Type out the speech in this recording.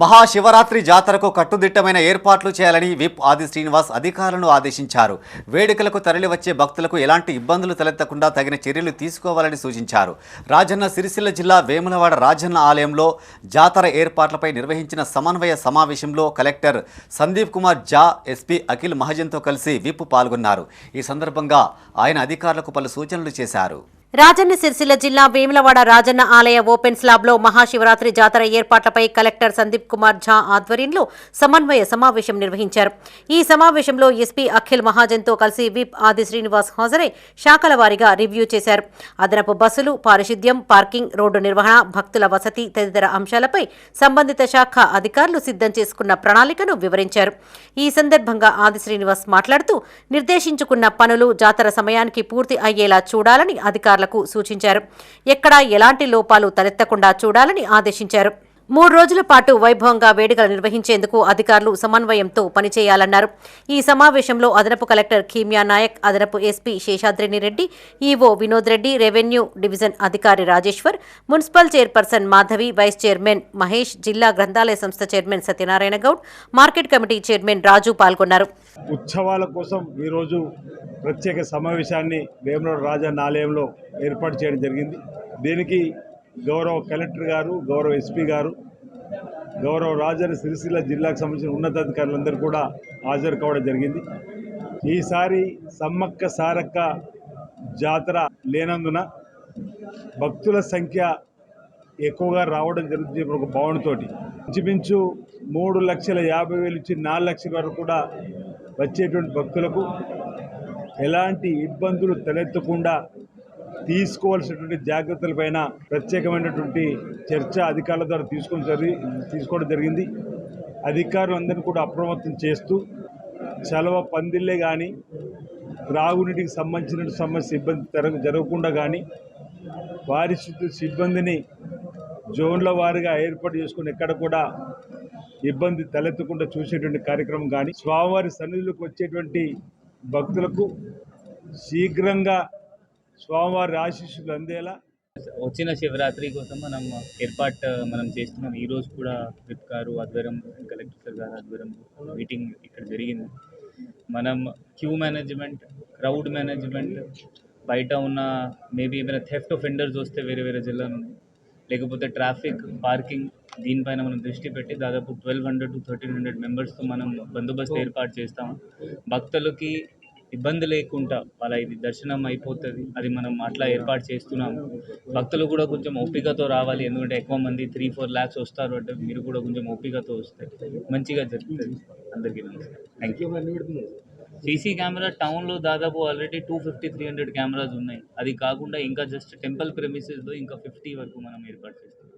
మహాశివరాత్రి జాతరకు కట్టుదిట్టమైన ఏర్పాట్లు చేయాలని విప్ ఆది శ్రీనివాస్ అధికారులను ఆదేశించారు. వేడుకలకు తరలివచ్చే భక్తులకు ఎలాంటి ఇబ్బందులు తలెత్తకుండా తగిన చర్యలు తీసుకోవాలని సూచించారు. రాజన్న సిరిసిల్ల జిల్లా వేములవాడ రాజన్న ఆలయంలో జాతర ఏర్పాట్లపై నిర్వహించిన సమన్వయ సమావేశంలో కలెక్టర్ సందీప్ కుమార్ జా ఎస్పీ అఖిల్ మహాజన్తో కలిసి విప్ పాల్గొన్నారు. ఈ సందర్భంగా ఆయన అధికారులకు పలు సూచనలు చేశారు. రాజన్న సిరిసిల్ల జిల్లా వేములవాడ రాజన్న ఆలయ ఓపెన్ స్లాబ్లో మహాశివరాత్రి జాతర ఏర్పాట్లపై కలెక్టర్ సందీప్ కుమార్ ఝా ఆధ్వర్యంలో సమన్వయ సమావేశం నిర్వహించారు. ఈ సమావేశంలో ఎస్పీ అఖిల్ మహాజన్తో కలిసి విప్ ఆది శ్రీనివాస్ హాజరై శాఖల వారీగా రివ్యూ చేశారు. అదనపు బస్సులు పారిశుద్ధ్యం పార్కింగ్ రోడ్డు నిర్వహణ భక్తుల వసతి తదితర అంశాలపై సంబంధిత శాఖ అధికారులు సిద్ధం చేసుకున్న ప్రణాళికను వివరించారు. ఈ సందర్భంగా ఆది శ్రీనివాస్ మాట్లాడుతూ నిర్దేశించుకున్న పనులు జాతర సమయానికి పూర్తి అయ్యేలా చూడాలని అధికారులకు సూచించారు. ఎక్కడా ఎలాంటి లోపాలు తలెత్తకుండా చూడాలని ఆదేశించారు. మూడు రోజుల పాటు వైభవంగా వేడుకలు నిర్వహించేందుకు అధికారులు సమన్వయంతో పనిచేయాలన్నారు. ఈ సమావేశంలో అదనపు కలెక్టర్ కీమియా నాయక్ అదనపు SP Seshadrini Reddy EO Vinod Reddy revenue division అధికారి Rajeshwar municipal chairperson Madhavi vice chairman Mahesh జిల్లా గ్రంథాలయ సంస్థ chairman Satyanarayana Goud market committee chairman Raju పాల్గొన్నారు. ఉత్సవాల కోసం ఈరోజు ప్రత్యేక సమావేశాన్ని వేమనోడ రాజన్న ఆలయంలో ఏర్పాటు చేయడం జరిగింది. దీనికి గౌరవ కలెక్టర్ గారు గౌరవ ఎస్పీ గారు గౌరవ రాజన్న సిరిసిల్ల జిల్లాకు సంబంధించిన ఉన్నతాధికారులందరూ కూడా హాజరు కావడం జరిగింది. ఈసారి సమ్మక్క సారక్క జాతర లేనందున భక్తుల సంఖ్య ఎక్కువగా రావడం జరుగుతుంది ఒక భావనతోటి. ఇంచుమించు మూడు లక్షల యాభై వేలు నుంచి నాలుగు లక్షల వరకు కూడా వచ్చేటువంటి భక్తులకు ఎలాంటి ఇబ్బందులు తలెత్తకుండా తీసుకోవాల్సినటువంటి జాగ్రత్తలపైన ప్రత్యేకమైనటువంటి చర్చ అధికారుల ద్వారా తీసుకొని జరిగి తీసుకోవడం జరిగింది. అధికారులందరినీ కూడా అప్రమత్తం చేస్తూ చలవ పందిళ్ళే కానీ త్రాగునీటికి సంబంధించిన సమస్య ఇబ్బంది జరగ జరగకుండా కానీ పారిశుద్ధ్య సిబ్బందిని జోన్ల వారిగా ఏర్పాటు చేసుకుని ఎక్కడ కూడా ఇబ్బంది తలెత్తకుండా చూసేటువంటి కార్యక్రమం కానీ స్వామివారి సన్నిధులకు వచ్చేటువంటి భక్తులకు శీఘ్రంగా స్వామివారి ఆశీస్సులు అందేలా? వచ్చిన శివరాత్రి కోసం మనం ఏర్పాటు మనం చేస్తున్నాం. ఈ రోజు కూడా విప్ గారు ఆధ్వర్యం కలెక్టర్ సార్ గారు ఆధ్వర్యం మీటింగ్ ఇక్కడ జరిగింది. మనం క్యూ మేనేజ్మెంట్ క్రౌడ్ మేనేజ్మెంట్ బయట ఉన్న మేబీ ఏమైనా థెఫ్ట్ ఫెండర్స్ వస్తే వేరే వేరే జిల్లా నుండి లేకపోతే ట్రాఫిక్ పార్కింగ్ దీనిపైన మనం దృష్టి పెట్టి దాదాపు twelve hundred to thirteen hundred మెంబర్స్తో మనం బందోబస్తు ఏర్పాటు చేస్తాం. భక్తులకి ఇబ్బంది లేకుండా వాళ్ళ ఇది దర్శనం అయిపోతుంది. అది మనం అట్లా ఏర్పాటు చేస్తున్నాము. భక్తులు కూడా కొంచెం ఓపికతో రావాలి. ఎందుకంటే ఎక్కువ మంది త్రీ ఫోర్ ల్యాక్స్ వస్తారు అంటే మీరు కూడా కొంచెం ఓపికతో వస్తే మంచిగా జరుగుతుంది. అందరికీ నమస్కారం. థ్యాంక్ యూ సీసీ కెమెరా టౌన్లో దాదాపు already two fifty three hundred cameras ఉన్నాయి. అది కాకుండా ఇంకా జస్ట్ టెంపుల్ ప్రెమిసెస్లో ఇంకా ఫిఫ్టీ వరకు మనం ఏర్పాటు చేస్తాం